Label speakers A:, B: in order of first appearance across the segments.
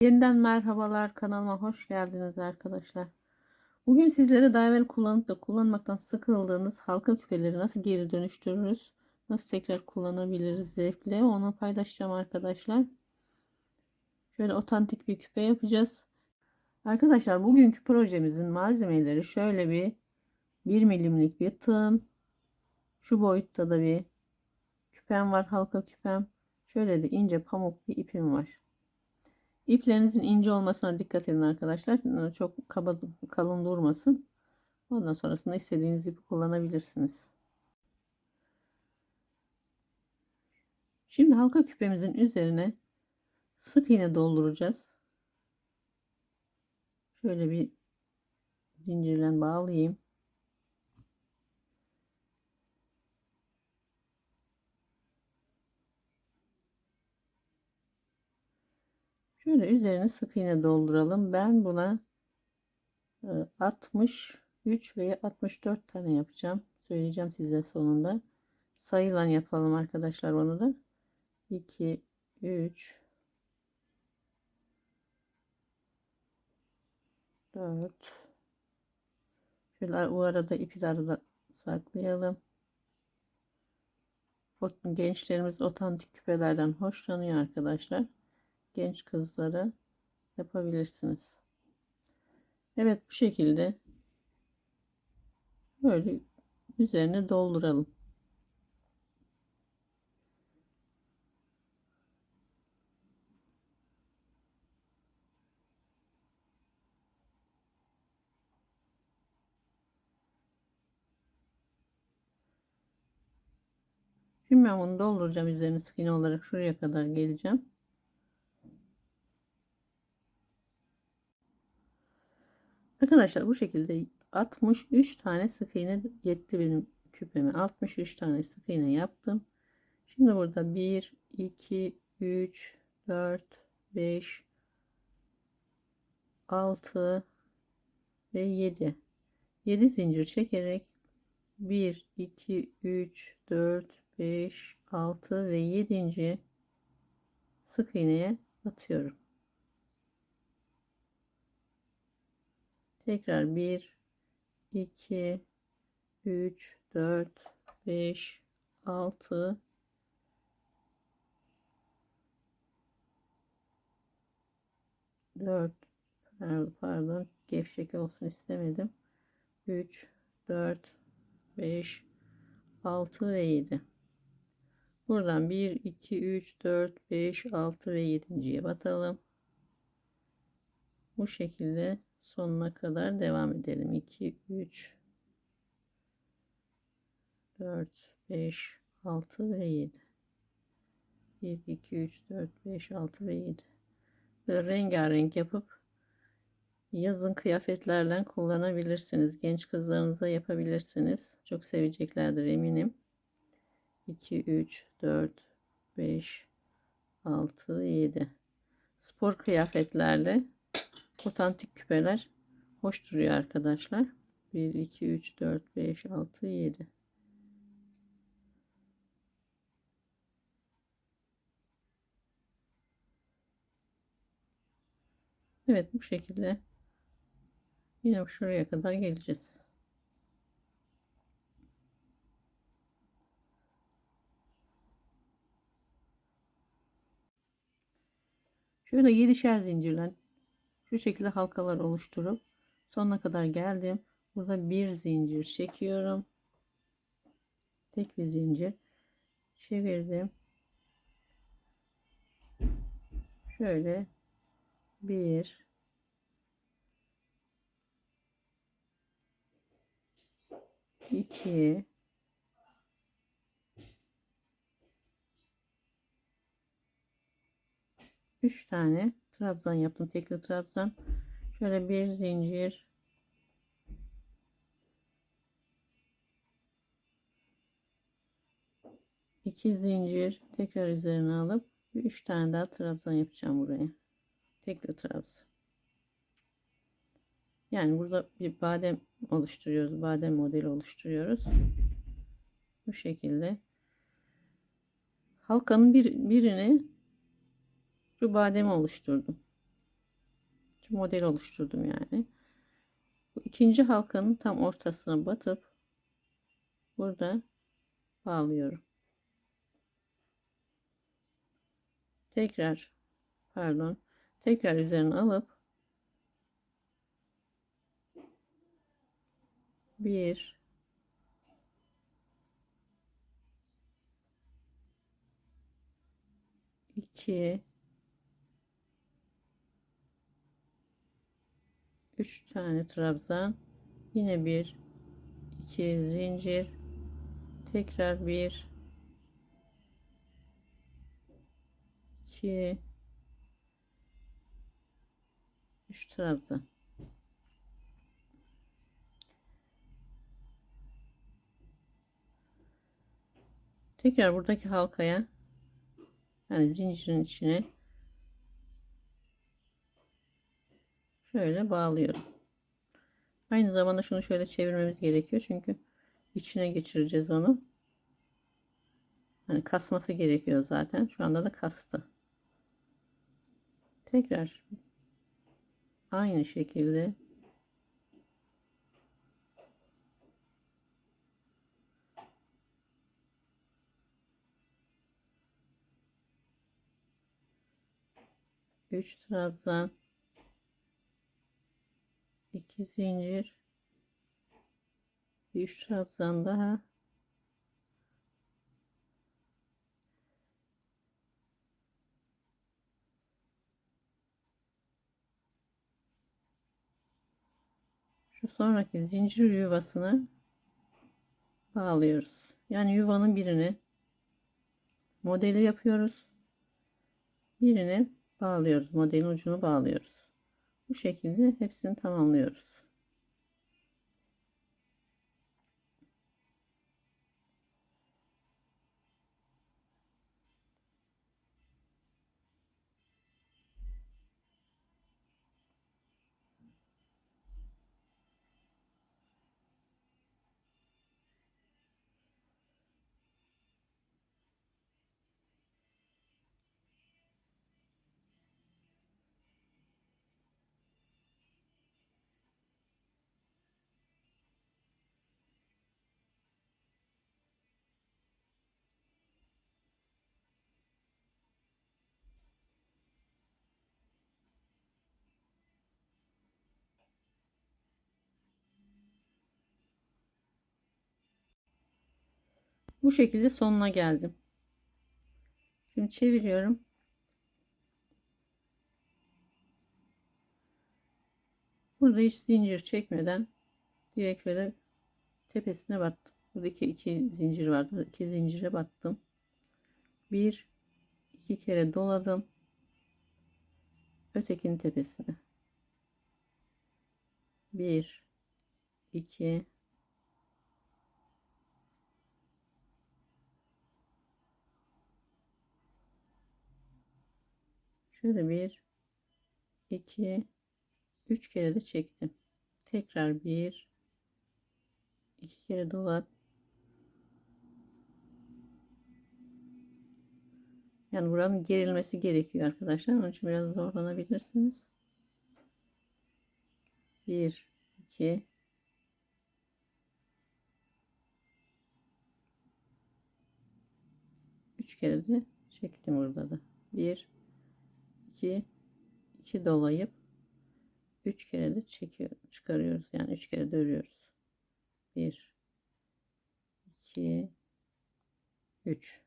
A: Yeniden merhabalar kanalıma hoş geldiniz arkadaşlar. Bugün sizlere daha evvel kullanıp da kullanmaktan sıkıldığınız halka küpeleri nasıl geri dönüştürürüz, nasıl tekrar kullanabiliriz zevkle onu paylaşacağım arkadaşlar. Şöyle otantik bir küpe yapacağız. Arkadaşlar bugünkü projemizin malzemeleri şöyle bir 1 milimlik bir tığım. Şu boyutta da bir küpem var halka küpem. Şöyle de ince pamuk bir ipim var. İplerinizin ince olmasına dikkat edin arkadaşlar. Çok kaba, kalın durmasın. Ondan sonrasında istediğiniz ipi kullanabilirsiniz. Şimdi halka küpemizin üzerine sık iğne dolduracağız. Şöyle bir zincirle bağlayayım. Şöyle üzerine sık iğne dolduralım. Ben buna 63 e, veya 64 tane yapacağım. Söyleyeceğim size sonunda. Sayılan yapalım arkadaşlar onu da. 2 3 4 Şöyle o arada ipi de arada saklayalım. Gençlerimiz otantik küpelerden hoşlanıyor arkadaşlar genç kızlara yapabilirsiniz. Evet bu şekilde böyle üzerine dolduralım. Şimdi ben bunu dolduracağım üzerine sık iğne olarak şuraya kadar geleceğim. Arkadaşlar bu şekilde 63 tane sık iğne yetti benim küpeme. 63 tane sık iğne yaptım. Şimdi burada 1, 2, 3, 4, 5, 6 ve 7. 7 zincir çekerek 1, 2, 3, 4, 5, 6 ve 7. sık iğneye batıyorum. Tekrar 1, 2, 3, 4, 5, 6, dört. Pardon gevşek olsun istemedim. 3 4 5 6 ve 7 buradan 1 2 3 4 5 6 ve 7.ye batalım. Bu şekilde sonuna kadar devam edelim. 2, 3, 4, 5, 6 ve 7. 1, 2, 3, 4, 5, 6 ve 7. Böyle rengarenk yapıp yazın kıyafetlerle kullanabilirsiniz. Genç kızlarınıza yapabilirsiniz. Çok seveceklerdir eminim. 2, 3, 4, 5, 6, 7. Spor kıyafetlerle otantik küpeler hoş duruyor arkadaşlar. 1, 2, 3, 4, 5, 6, 7. Evet bu şekilde yine şuraya kadar geleceğiz. Şöyle 7'şer zincirle şu şekilde halkalar oluşturup sonuna kadar geldim. Burada bir zincir çekiyorum. Tek bir zincir çevirdim. Şöyle bir iki üç tane trabzan yaptım. Tekli trabzan. Şöyle bir zincir. iki zincir tekrar üzerine alıp üç tane daha trabzan yapacağım buraya. Tekli trabzan. Yani burada bir badem oluşturuyoruz. Badem modeli oluşturuyoruz. Bu şekilde. Halkanın bir, birini şu bademi oluşturdum. model oluşturdum yani. Bu ikinci halkanın tam ortasına batıp burada bağlıyorum. Tekrar pardon tekrar üzerine alıp bir iki 3 tane trabzan yine bir iki zincir tekrar bir iki üç trabzan. Tekrar buradaki halkaya yani zincirin içine şöyle bağlıyorum. Aynı zamanda şunu şöyle çevirmemiz gerekiyor. Çünkü içine geçireceğiz onu. Hani kasması gerekiyor zaten. Şu anda da kastı. Tekrar aynı şekilde üç trabzan 2 zincir 3 trabzan daha şu sonraki zincir yuvasını bağlıyoruz. Yani yuvanın birini modeli yapıyoruz. Birini bağlıyoruz. Modelin ucunu bağlıyoruz. Bu şekilde hepsini tamamlıyoruz. Bu şekilde sonuna geldim. Şimdi çeviriyorum. Burada hiç zincir çekmeden direkt şöyle tepesine battım. Buradaki iki zincir vardı. İki zincire battım. Bir, iki kere doladım. Ötekinin tepesine. Bir, iki, Şöyle bir, iki, üç kere de çektim. Tekrar bir, iki kere dolat. Yani buranın gerilmesi gerekiyor arkadaşlar. Onun için biraz zorlanabilirsiniz. Bir, iki, üç kere de çektim burada da. Bir, 2 2 dolayıp 3 kere de çekiyor çıkarıyoruz. Yani 3 kere de örüyoruz. 1 2 3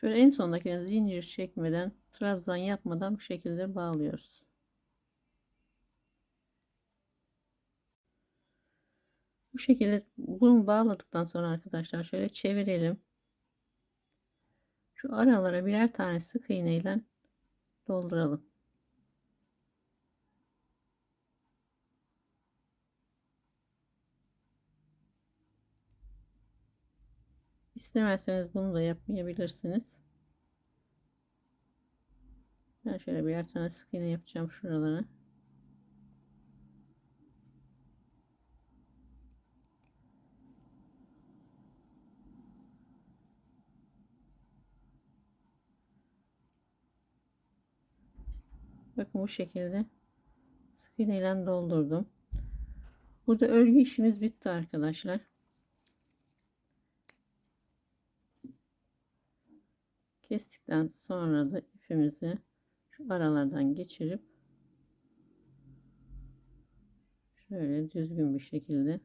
A: şöyle en sondaki zincir çekmeden trabzan yapmadan bu şekilde bağlıyoruz. Bu şekilde bunu bağladıktan sonra arkadaşlar şöyle çevirelim şu aralara birer tane sık iğne ile dolduralım. İstemezseniz bunu da yapmayabilirsiniz. Ben şöyle birer tane sık iğne yapacağım şuralara. Bakın bu şekilde sık iğne ile doldurdum. Burada örgü işimiz bitti arkadaşlar. Kestikten sonra da ipimizi şu aralardan geçirip şöyle düzgün bir şekilde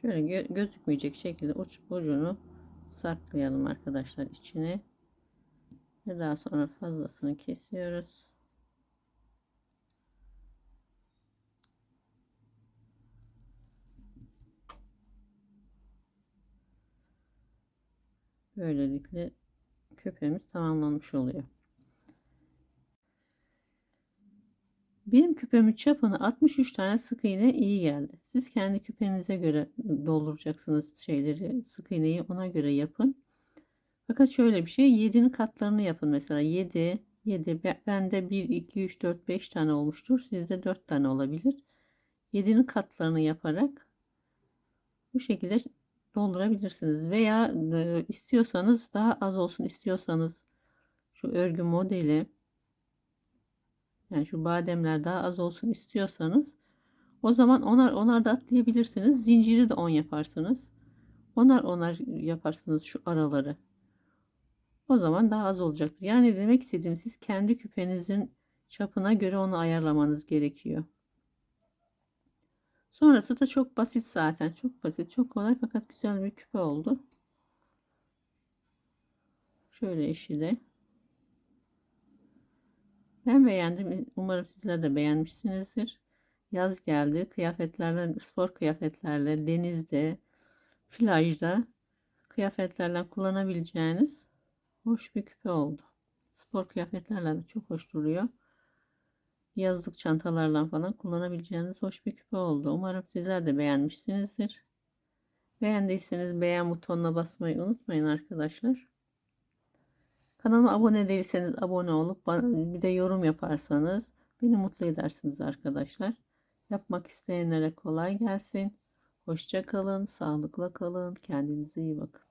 A: Şöyle gö- gözükmeyecek şekilde uç ucunu saklayalım arkadaşlar içine. Ve daha sonra fazlasını kesiyoruz. Böylelikle köpeğimiz tamamlanmış oluyor. Benim küpemin çapını 63 tane sık iğne iyi geldi. Siz kendi küpenize göre dolduracaksınız şeyleri, sık iğneyi ona göre yapın. Fakat şöyle bir şey 7'nin katlarını yapın mesela 7 7 bende 1 2 3 4 5 tane olmuştur. Sizde 4 tane olabilir. 7'nin katlarını yaparak bu şekilde doldurabilirsiniz veya e, istiyorsanız daha az olsun istiyorsanız şu örgü modeli yani şu bademler daha az olsun istiyorsanız o zaman onar onar da atlayabilirsiniz. Zinciri de 10 yaparsınız. Onar onar yaparsınız şu araları. O zaman daha az olacaktır. Yani demek istediğim siz kendi küpenizin çapına göre onu ayarlamanız gerekiyor. Sonrası da çok basit zaten. Çok basit, çok kolay fakat güzel bir küpe oldu. Şöyle eşi de. Ben beğendim. Umarım sizler de beğenmişsinizdir. Yaz geldi. Kıyafetlerle, spor kıyafetlerle, denizde, plajda kıyafetlerle kullanabileceğiniz hoş bir küpe oldu. Spor kıyafetlerle de çok hoş duruyor. Yazlık çantalarla falan kullanabileceğiniz hoş bir küpe oldu. Umarım sizler de beğenmişsinizdir. Beğendiyseniz beğen butonuna basmayı unutmayın arkadaşlar. Kanalıma abone değilseniz abone olup bir de yorum yaparsanız beni mutlu edersiniz arkadaşlar. Yapmak isteyenlere kolay gelsin. Hoşça kalın, sağlıkla kalın, kendinize iyi bakın.